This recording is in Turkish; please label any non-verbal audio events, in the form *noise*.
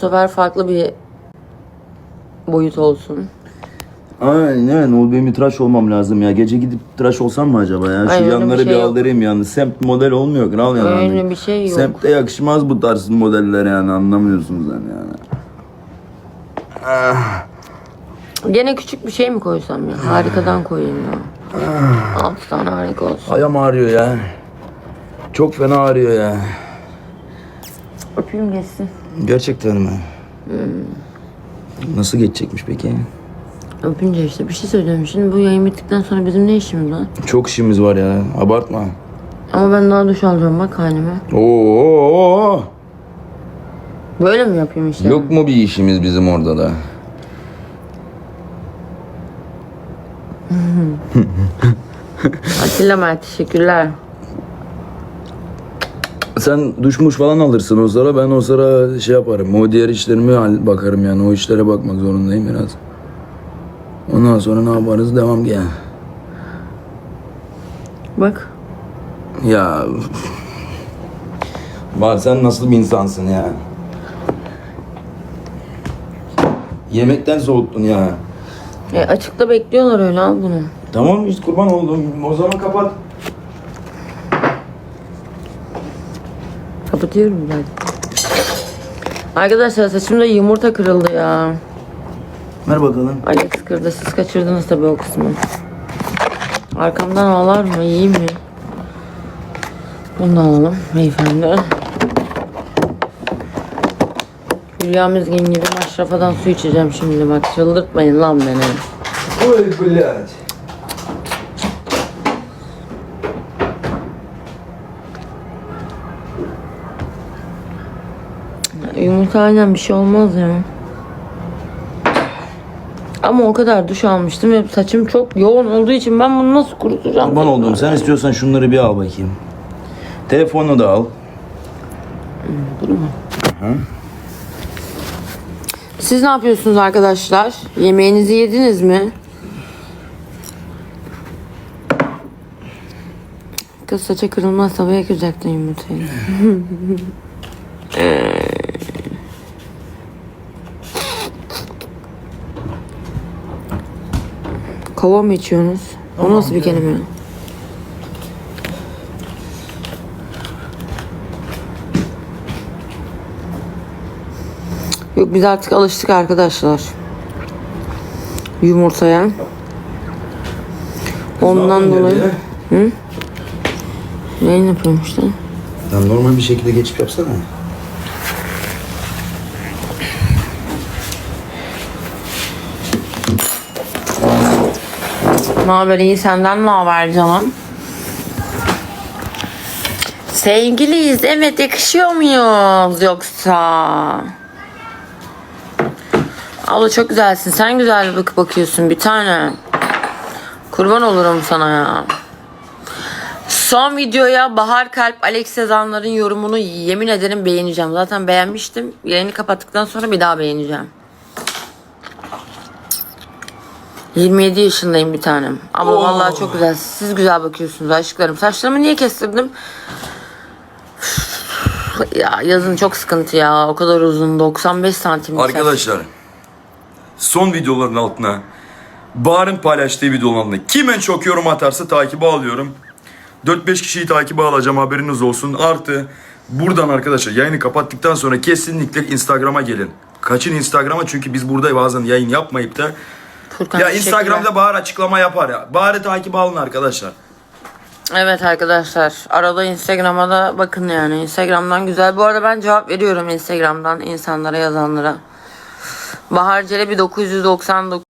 Bu sefer farklı bir boyut olsun. Aynen o benim bir tıraş olmam lazım ya. Gece gidip tıraş olsam mı acaba ya? Şu Ay, öyle bir yanları bir, şey yok. aldırayım yani. Semt model olmuyor kral yani. Öyle bir şey yok. Semtte yakışmaz bu tarz modeller yani anlamıyorsunuz yani. yani. Gene küçük bir şey mi koysam ya? Harikadan koyayım ya. Altı tane harika olsun. Ayağım ağrıyor ya. Çok fena ağrıyor ya. Öpeyim geçsin. Gerçekten mi? Nasıl geçecekmiş peki? Öpünce işte bir şey söylüyorum. Şimdi bu yayın bittikten sonra bizim ne işimiz var? Çok işimiz var ya. Abartma. Ama ben daha duş alacağım bak halime. Oo. Böyle mi yapayım işte? Yok mu bir işimiz bizim orada da? *laughs* Atilla Mert teşekkürler. Sen duşmuş falan alırsın o sıra ben o sıra şey yaparım. O diğer işlerime bakarım yani o işlere bakmak zorundayım biraz. Ondan sonra ne yaparız devam gel. Bak. Ya Var sen nasıl bir insansın ya? Yemekten soğuttun ya. E, açıkta bekliyorlar öyle al bunu. Tamam biz kurban oldum. O zaman kapat. Kapatıyorum zaten. Arkadaşlar saçımda yumurta kırıldı ya. Ver bakalım. Alex kırdı. Siz kaçırdınız tabii o kısmı. Arkamdan ağlar mı? İyiyim mi? Bunu da alalım beyefendi. Hülya Mizgin gibi maşrafadan su içeceğim şimdi bak. Çıldırtmayın lan beni. Oy bülent. Yumurtayla bir şey olmaz ya. Ama o kadar duş almıştım ve saçım çok yoğun olduğu için ben bunu nasıl kurutacağım? Kurban oldum. Sen istiyorsan şunları bir al bakayım. Telefonu da al. Siz ne yapıyorsunuz arkadaşlar? Yemeğinizi yediniz mi? Kız saça kırılmaz havaya kıracaktın yumurtayı. *laughs* Kova mı içiyorsunuz? O nasıl bir kelime? Yok biz artık alıştık arkadaşlar. Yumurtaya. Ondan dolayı. Neyin yapıyorum işte? Lan normal bir şekilde geçip yapsana. Ne haber iyi senden ne haber canım? Sevgiliyiz evet yakışıyor muyuz yoksa? Abla çok güzelsin sen güzel bak bakıyorsun bir tane. Kurban olurum sana ya. Son videoya Bahar Kalp Alex Sezanlar'ın yorumunu yemin ederim beğeneceğim. Zaten beğenmiştim. Yayını kapattıktan sonra bir daha beğeneceğim. 27 yaşındayım bir tanem. Ama vallahi çok güzel. Siz güzel bakıyorsunuz aşklarım. Saçlarımı niye kestirdim? ya yazın çok sıkıntı ya. O kadar uzun. 95 santim. saç. Arkadaşlar son videoların altına Bahar'ın paylaştığı videonun altına kim en çok yorum atarsa takibe alıyorum. 4-5 kişiyi takibe alacağım haberiniz olsun. Artı buradan arkadaşlar yayını kapattıktan sonra kesinlikle Instagram'a gelin. Kaçın Instagram'a çünkü biz burada bazen yayın yapmayıp da Furkan, ya teşekkürler. Instagram'da Bahar açıklama yapar ya. Bahar'ı takip alın arkadaşlar. Evet arkadaşlar. Arada Instagram'a da bakın yani. Instagram'dan güzel. Bu arada ben cevap veriyorum Instagram'dan insanlara yazanlara. Bahar Celebi 999